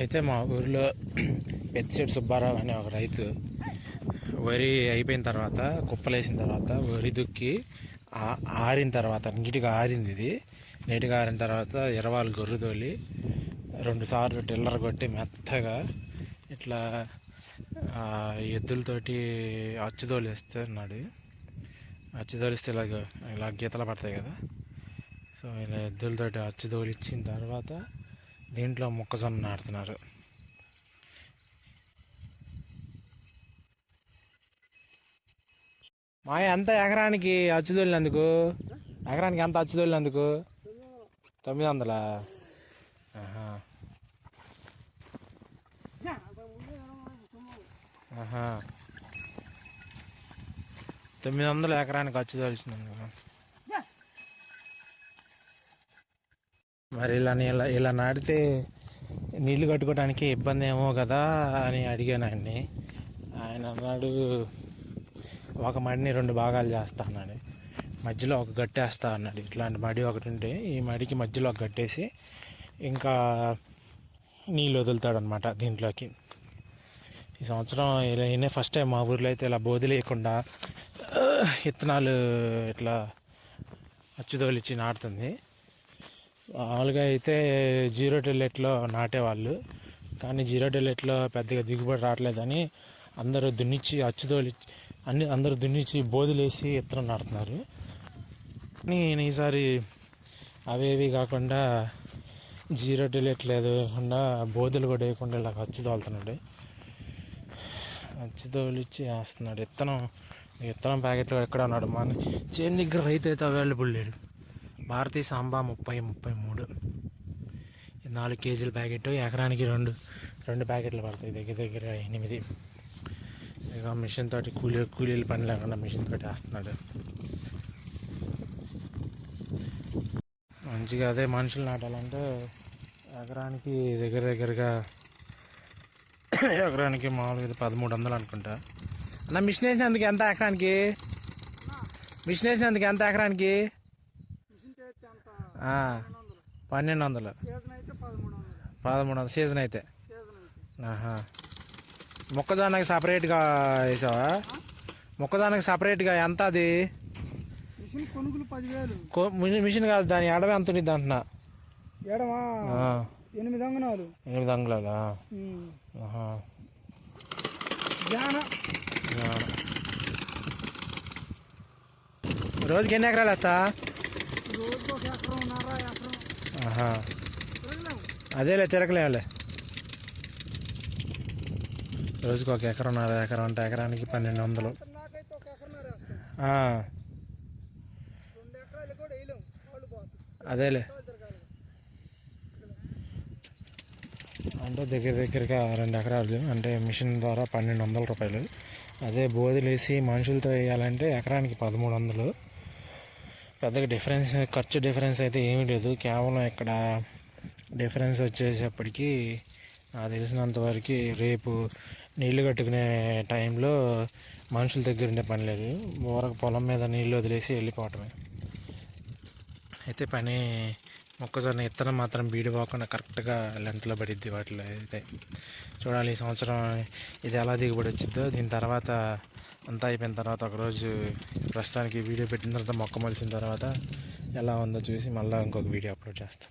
అయితే మా ఊరిలో పెద్దిశెట్టి సుబ్బారావు అనే ఒక రైతు వరి అయిపోయిన తర్వాత కుప్పలేసిన తర్వాత వరి దుక్కి ఆరిన తర్వాత నీటిగా ఆరింది ఇది. నీటిగా ఆరిన తర్వాత ఇరవాలు గొర్రె తోలి రెండు సార్లు టిల్లర్ కొట్టి మెత్తగా ఇట్లా ఎద్దులతోటి అచ్చుదోలిస్తే అన్నాడు. అచ్చుదోలిస్తే ఇలాగ ఇలా గీతలు పడతాయి కదా. సో ఇలా ఎద్దులతోటి అచ్చుదోలిచ్చిన తర్వాత దీంట్లో మొక్కజొన్న నాటుతున్నారు. మాయ ఎంత ఎకరానికి అచ్చుదొల్లినందుకు ఎకరానికి ఎంత అచ్చుదొల్లినందుకు తొమ్మిది వందలా? తొమ్మిది వందల ఎకరానికి అచ్చుదొలిచినందుకు మరి ఇలా ఇలా ఇలా నాటితే నీళ్ళు కట్టుకోవడానికి ఇబ్బంది ఏమో కదా అని అడిగాను ఆయన్ని. ఆయన అన్నాడు ఒక మడిని రెండు భాగాలు చేస్తా అన్నాడు. మధ్యలో ఒక గట్టేస్తా అన్నాడు. ఇట్లాంటి మడి ఒకటి ఉంటే ఈ మడికి మధ్యలో ఒక గట్టేసి ఇంకా నీళ్ళు వదులుతాడు అనమాట దీంట్లోకి. ఈ సంవత్సరం ఇలా ఈయనే ఫస్ట్ టైం మా ఊర్లో అయితే ఇలా బోధి ఇత్తనాలు ఇట్లా అచ్చుదోలిచ్చి నాటుతుంది. మామూలుగా అయితే జీరో టెల్లెట్లో నాటేవాళ్ళు. కానీ జీరో టెల్లెట్లో పెద్దగా దిగుబడి రావట్లేదని అందరూ దున్నిచ్చి అచ్చుదోలి అన్ని అందరూ దున్నిచ్చి బోధులేసి ఇత్తనం నాటుతున్నారు. కానీ నేను ఈసారి అవేవి కాకుండా జీరో టెల్లెట్ లేకుండా బోధులు కూడా వేయకుండా ఇలా అచ్చు తోలుతున్నాడు. వేస్తున్నాడు. ఇత్తనం ఇత్తనం ప్యాకెట్లో ఎక్కడ ఉన్నాడు. మన చేను దగ్గర రైతు అయితే అవైలబుల్ లేడు. భారతీయ సాంబా ముప్పై ముప్పై మూడు. నాలుగు కేజీల ప్యాకెట్ ఎకరానికి రెండు రెండు ప్యాకెట్లు పడతాయి. దగ్గర దగ్గర ఎనిమిది. ఇక మిషన్ తోటి కూలీ కూలీల పని లేకుండా మిషన్ తోటి వేస్తున్నాడు. మంచిగా అదే మనుషులు నాటాలంటే ఎకరానికి దగ్గర దగ్గరగా ఎకరానికి మామూలుగా ఇది పదమూడు వందలు అనుకుంటా. అన్న మిషన్ వేసినందుకు ఎంత ఎకరానికి? మిషన్ వేసినందుకు ఎంత ఎకరానికి మిషన్ చేస్తే అంత ఆ, పన్నెండు వందలు పదమూడు వందలు సీజన్ అయితే. ఆహా. మొక్కజొన్నకి సపరేట్గా వేసావా? మొక్కజొన్నకి సపరేట్గా ఎంత అది? మిషన్ కాదు దాని ఎడవ ఎంత ఉంటుంది అంటున్నా? ఎనిమిది అంగనాలు ఎనిమిది అంగుళాలా. రోజుకి ఎన్ని ఎకరాలు వేస్తా రోజుకు ఒక ఎకరం ఉన్నారా ఎకరం ఆహా తిరగలేము అదేలే తిరగలేములే రోజుకి ఒక ఎకరన్నర ఎకరం అంటే ఎకరానికి పన్నెండు వందలు. అదేలే. అంటే దగ్గర దగ్గరగా రెండు ఎకరాలు అంటే మిషన్ ద్వారా పన్నెండు వందల రూపాయలు. అదే బోధులేసి మనుషులతో వేయాలంటే ఎకరానికి పదమూడు వందలు. పెద్దగా డిఫరెన్స్ ఖర్చు డిఫరెన్స్ అయితే ఏమీ లేదు. కేవలం ఇక్కడ డిఫరెన్స్ వచ్చేసేపటికి నాకు తెలిసినంతవరకు రేపు నీళ్ళు కట్టుకునే టైంలో మనుషుల దగ్గర ఉండే పని లేదు. ఊరకు పొలం మీద నీళ్ళు వదిలేసి వెళ్ళిపోవటమే. అయితే పని మొక్కజొన్న ఇత్తనం మాత్రం బీడిపోకుండా కరెక్ట్గా లెంత్లో పడిద్ది వాటిలో అయితే. చూడాలి ఈ సంవత్సరం ఇది ఎలా దిగుబడి వచ్చిద్దో. దీని తర్వాత అంతా అయిపోయిన తర్వాత ఒకరోజు ప్రస్తుతానికి వీడియో పెట్టిన తర్వాత మొక్క మొలిసిన తర్వాత ఎలా ఉందో చూసి మళ్ళీ ఇంకొక వీడియో అప్లోడ్ చేస్తాం.